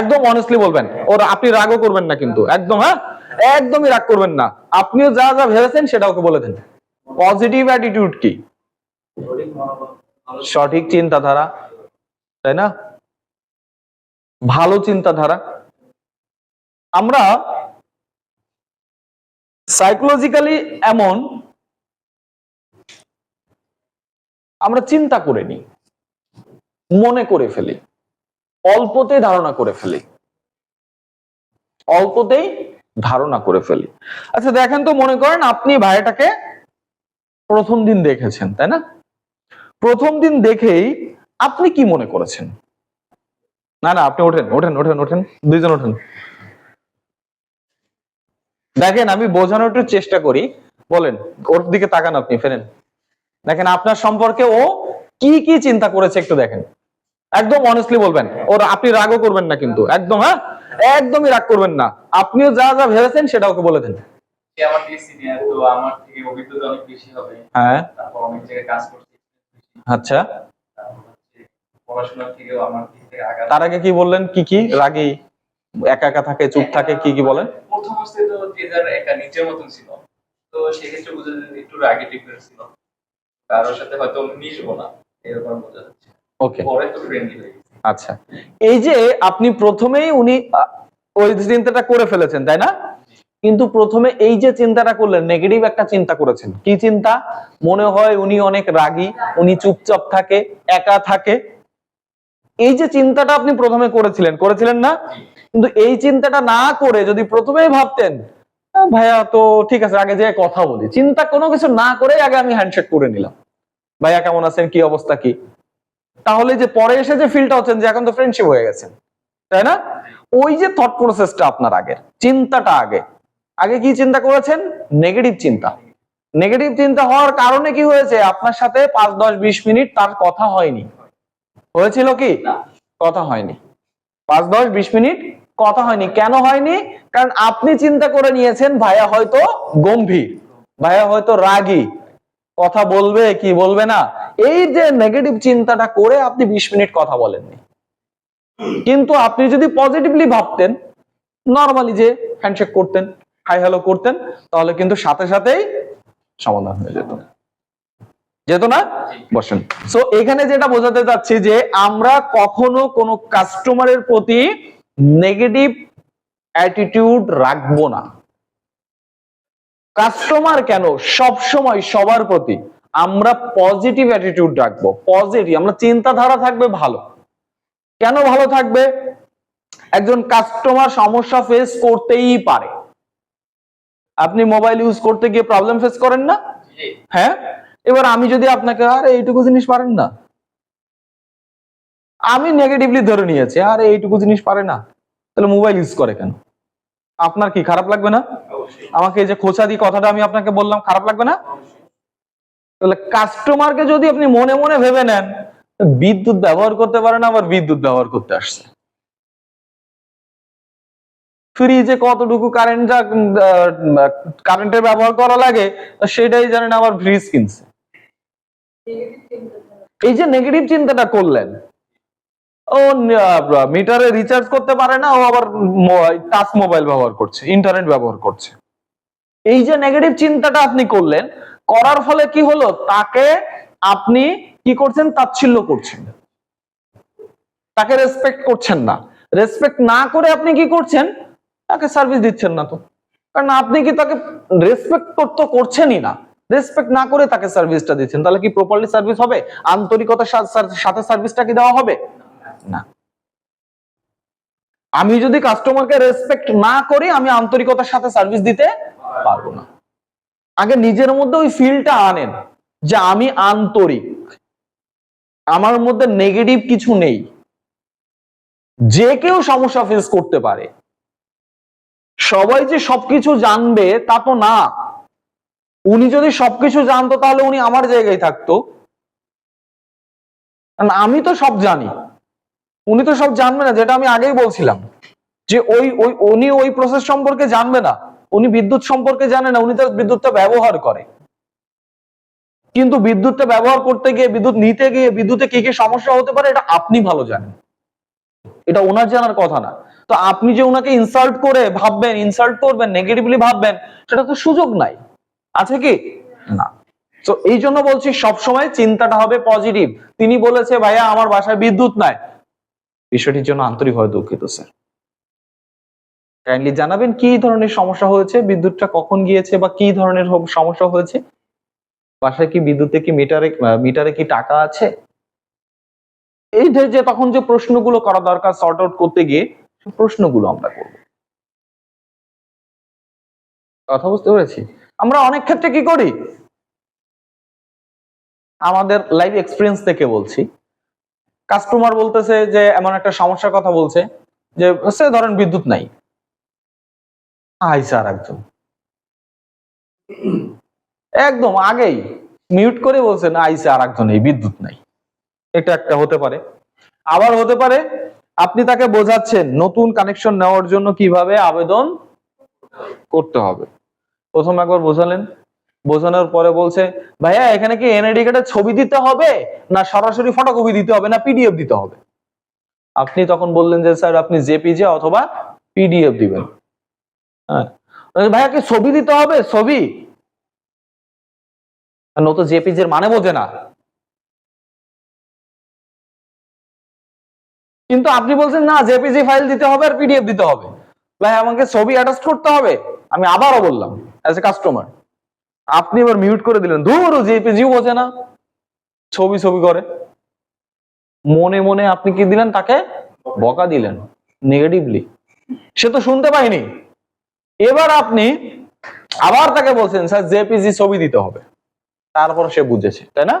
একদম অনেস্টলি বলবেন। ওর আপনি রাগও করবেন না কিন্তু। একদম হ্যাঁ? একদমই রাগ করবেন না। আপনিও যা যা ভেবেছেন সেটা ওকে বলে দেন। পজিটিভ অ্যাটিটিউড কি? সঠিক চিন্তাধারা, তাই না? ভালো চিন্তাধারা। আমরা সাইকোলজিক্যালি এমন আমরা চিন্তা করে নিই, মনে করে ফেলি। অল্পতেই ধারণা করে ফেলি। অল্পতেই ধারণা করে ফেলি। আচ্ছা দেখেন তো মনে করেন আপনি ভাইটাকে প্রথম দিন দেখেছেন, তাই না? প্রথম দিন দেখেই আপনি কি মনে করেছেন? না না, আপনি ওঠেন ওঠেন ওঠেন ওঠেন, দুইজন ওঠেন। দেখেন, আমি বোঝানোর একটু চেষ্টা করি। বলেন, ওর দিকে তাকান আপনি, ফেরেন। দেখেন, আপনার সম্পর্কে ও কি কি চিন্তা করেছে একটু দেখেন। একদম অনেস্টলি বলবেন। ওর আপনি রাগও করবেন না কিন্তু। একদম হ্যাঁ? একদমই রাগ করবেন না। আপনিও যা যা ভেবেছেন সেটা ওকে বলে দেন। আমার থেকে সিনিয়র তো আমার থেকে অভিজ্ঞতা অনেক বেশি হবে। হ্যাঁ। তারপর অনেক জায়গায় কাজ করছি। আচ্ছা। পড়াশোনার থেকেও আমার দিক থেকে আগাম তার আগে কি বললেন? কি কি? রাগী? একা একা থাকে চুপ থাকে কি কি বলেন? প্রথম অবস্থায় তো যে যার একা নিজের মতন ছিল। তো সেক্ষেত্রে বোঝা একটু রাগি ছিল। কারোর সাথে হয়তো মিশবো না এরকম বোঝা যাচ্ছে। ওকে আচ্ছা। এই যে আপনি প্রথমেই উনি ওই চিন্তাটা করে ফেলেছেন তাই না? কিন্তু প্রথমে এই যে চিন্তাটা করলেন নেগেটিভ একটা চিন্তা করেছেন। কি চিন্তা? মনে হয় উনি অনেক রাগী উনি চুপচাপ থাকে একা থাকে। এই যে চিন্তাটা আপনি প্রথমে করেছিলেন করেছিলেন না? কিন্তু এই চিন্তাটা না করে যদি প্রথমেই ভাবতেন ভাইয়া তো ঠিক আছে আগে যে কথা বলি। চিন্তা কোনো কিছু না করে আগে আমি হ্যান্ডশেক করে নিলাম। ভাইয়া কেমন আছেন? কি অবস্থা? কি? তাহলে যে পরে এসে যে ফিলটা হচ্ছেন যে এখন তো ফ্রেন্ডশিপ হয়ে গেছে তাই না? ওই যে থট প্রসেসটা আপনার আগের চিন্তাটা আগে। আগে কি চিন্তা করেছেন? নেগেটিভ চিন্তা। নেগেটিভ চিন্তা হওয়ার কারণে কি হয়েছে? আপনার সাথে পাঁচ দশ বিশ মিনিট তার কথা হয়নি। হয়েছিল কি? কথা হয়নি। পাঁচ দশ বিশ মিনিট কথা হয়নি। কেন হয়নি? কারণ আপনি চিন্তা করে নিয়েছেন ভাইয়া হয়তো গম্ভীর ভাইয়া হয়তো রাগী। কথা বলবে কি বলবে না? এই যে নেগেটিভ চিন্তাটা করে আপনি বিশ মিনিট কথা বলেননি। কিন্তু আপনি যদি পজিটিভলি ভাবতেন নর্মালি যে হ্যান্ডশেক করতেন হাই হ্যালো করতেন, তাহলে কিন্তু সাথে সাথেই সমাধান হয়ে যেত। যেত না? বসেন। সো এখানে যেটা বোঝাতে চাচ্ছি যে আমরা কখনো কোনো কাস্টমারের প্রতি নেগেটিভ অ্যাটিটিউড রাখব না। কাস্টমার কেন? সব সময় সবার প্রতি। আমরা পজিটিভ অ্যাটিটিউড রাখব পজিটিভ আমরা চিন্তাধারা থাকবে ভালো। কেন ভালো থাকবে? একজন কাস্টমার সমস্যা ফেস করতেই পারে। আপনি মোবাইল ইউজ করতে গিয়ে প্রবলেম ফেস করেন না? হ্যাঁ? এবার আমি যদি আপনাকে আর এইটুকু জিনিস পারেন না? আমি নেগেটিভলি ধরে নিয়েছি আর এইটুকু জিনিস পারে না। তাহলে মোবাইল ইউজ করে কেন? আপনার কি খারাপ লাগবে না? আমাকে এই যে খোঁচা দি কথাটা আমি আপনাকে বললাম খারাপ লাগবে না? তাহলে কাস্টমারকে যদি আপনি মনে মনে ভেবে নেন, বিদ্যুৎ ব্যবহার করতে পারে না আবার বিদ্যুৎ ব্যবহার করতে আসছে। ফ্রিজে কতটুকু কারেন্ট যা কারেন্টের ব্যবহার করা লাগে, সেটাই জানেন আবার ফ্রিজ কিনছে। এই যে নেগেটিভ চিন্তাটা করলেন, ও মিটারে রিচার্জ করতে পারে না, ও আবার টাচ মোবাইল ব্যবহার করছে ইন্টারনেট ব্যবহার করছে। এই যে নেগেটিভ চিন্তাটা আপনি করলেন করার ফলে কি হলো? তাকে আপনি কি করছেন? তাচ্ছিল্য করছেন। তাকে রেসপেক্ট করছেন না। রেসপেক্ট না করে আপনি কি করছেন? তাকে সার্ভিস দিচ্ছেন না তো। কারণ আপনি কি তাকে রেসপেক্ট তো করছেনই না। রেসপেক্ট না করে তাকে সার্ভিসটা দিচ্ছেন। তাহলে কি প্রপারলি সার্ভিস হবে? আন্তরিকতার সাথে সার্ভিসটা কি দেওয়া হবে? না। আমি যদি কাস্টমারকে রেসপেক্ট না করি, আমি আন্তরিকতার সাথে সার্ভিস দিতে পারব না। আগে নিজের মধ্যে ওই ফিলটা আনেন যে আমি আন্তরিক। আমার মধ্যে নেগেটিভ কিছু নেই। যে কেউ সমস্যা ফেস করতে পারে। সবাই যে সবকিছু জানবে তা তো না। উনি যদি সবকিছু জানতো তাহলে উনি আমার জায়গায় থাকতো। আমি তো সব জানি। উনি তো সব জানবে না, যেটা আমি আগেই বলছিলাম। যে ওই ওই, উনি ওই প্রসেস সম্পর্কে জানবে না। উনি বিদ্যুৎ সম্পর্কে জানে না, উনি তো বিদ্যুৎটা ব্যবহার করে। কিন্তু বিদ্যুৎটা ব্যবহার করতে গিয়ে, বিদ্যুৎ নিতে গিয়ে, বিদ্যুতে কি কি সমস্যা হতে পারে, এটা আপনি ভালো জানেন। এটা ওনার জানার কথা না। তো আপনি যে ওনাকে ইনসাল্ট করে ভাববেন ইনসাল্ট করবেন নেগেটিভলি ভাববেন, সেটা তো সুযোগ নাই। আছে কি? না। তো এই জন্য বলছি, সবসময় চিন্তাটা হবে পজিটিভ তিনি বলেছে, ভাইয়া, আমার বাসায় বিদ্যুৎ নাই। বিষয়টির জন্য আন্তরিকভাবে দুঃখিত, স্যার। কাইন্ডলি জানাবেন কি ধরনের সমস্যা হয়েছে, বিদ্যুৎটা কখন গিয়েছে বা কি ধরনের সমস্যা হয়েছে? বাসায় কি বিদ্যুতে কি মিটারে মিটারে কি টাকা আছে? এই যে তখন যে প্রশ্নগুলো করা দরকার সর্ট আউট করতে গিয়ে প্রশ্নগুলো আমরা করব। কথা বুঝতে পেরেছি? আমরা অনেক ক্ষেত্রে কি করি? আমাদের লাইভ এক্সপিরিয়েন্স থেকে বলছি। কাস্টমার বলতেছে যে, এমন একটা সমস্যার কথা বলছে, যে, সে ধরেন বিদ্যুৎ নাই। আই স্যার একদম আগেই মিউট করে বলছে না আইসে আর একজন, এই বিদ্যুৎ নাই। এটা একটা হতে পারে। আবার হতে পারে, আপনি তাকে বোঝাচ্ছেন নতুন কানেকশন নেওয়ার জন্য কীভাবে আবেদন করতে হবে। প্রথম একবার বোঝালেন। বোঝানোর পরে বলছে, ভাইয়া, এখানে কি এনআইডি কার্ডের ছবি দিতে হবে? না সরাসরি ফটোকপি দিতে হবে? না পিডিএফ দিতে হবে? আপনি তখন বললেন যে, স্যার, আপনি জেপিজে অথবা পিডিএফ দিবেন। ভাইয়া কি ছবি দিতে হবে, ছবি। আর ও তো জেপিজের মানে বোঝে না। কিন্তু আপনি বলছেন, না, জেপিজি ফাইল দিতে হবে আর পিডিএফ দিতে হবে। ভাই, আমাকে ছবি অ্যাটাচ করতে হবে। আমি আবারও বললাম অ্যাজ এ কাস্টমার আপনি এবার মিউট করে দিলেন। ধুর, জেপিজিও বোঝে না। ছবি ছবি করে। মনে মনে আপনি কি দিলেন তাকে? বকা দিলেন নেগেটিভলি সে তো শুনতে পায়নি। এবার আপনি আবার তাকে বলছেন স্যার জেপিজি ছবি দিতে হবে। তারপর সে বুঝেছে তাই না?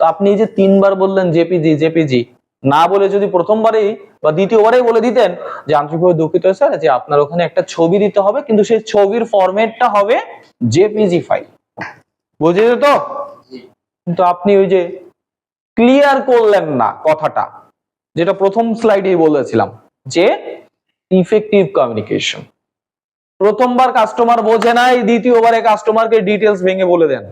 তো আপনি যে তিনবার বললেন জেপিজি জেপিজি না বলে যদি প্রথমবারেই বা দ্বিতীয়বারেই বলে দিতেন যে আন্তরিকভাবে দুঃখিত স্যার যে আপনার ওখানে একটা ছবি দিতে হবে কিন্তু সেই ছবির ফরম্যাটটা হবে জেপিজি ফাইল। বুঝে তো? কিন্তু আপনি ওই যে ক্লিয়ার করলেন না কথাটা যেটা প্রথম স্লাইডেই বলেছিলাম যে ইফেক্টিভ কমিউনিকেশন প্রথমবার কাস্টমার বোঝে নাই, দ্বিতীয়বারে কাস্টমারকে ডিটেলস ভেঙে বলে দেন।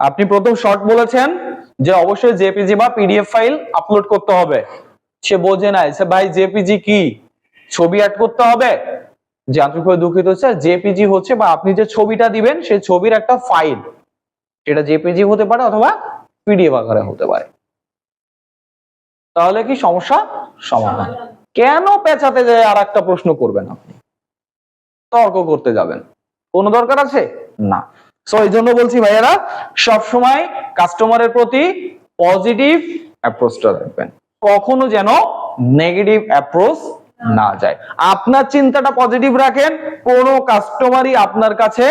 আপনি প্রথম শর্ট বলেছেন যে অবশ্যই জেপিজি বা পিডিএফ ফাইল আপলোড করতে হবে। সে বোঝে নাই, সে ভাই জেপিজি কি? ছবি অ্যাড করতে হবে? যে আন্তরিকভাবে দুঃখিত হচ্ছে জেপিজি হচ্ছে বা আপনি যে ছবিটা দিবেন সেই ছবির একটা ফাইল এটা জেপিজি হতে পারে অথবা পিডিএফ আকারে হতে পারে। তাহলে কি সমস্যা? সমাধান। কেন পেঁচাতে যায় আর একটা প্রশ্ন করবেন আপনি? তর্ক করতে যাবেন। কোনো দরকার আছে? না। সো এই জন্য বলছি ভাইয়েরা, সবসময় কাস্টমারের প্রতি পজিটিভ অ্যাপ্রোচটা রাখবেন। কখনো যেন নেগেটিভ অ্যাপ্রোচ না যায়। আপনার চিন্তাটা পজিটিভ রাখেন, কোনো কাস্টমারই আপনার কাছে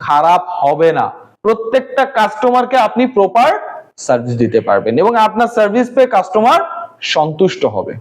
খারাপ হবে না। প্রত্যেকটা কাস্টমারকে আপনি প্রপার সার্ভিস দিতে পারবেন এবং আপনার সার্ভিস পেয়ে কাস্টমার সন্তুষ্ট হবে।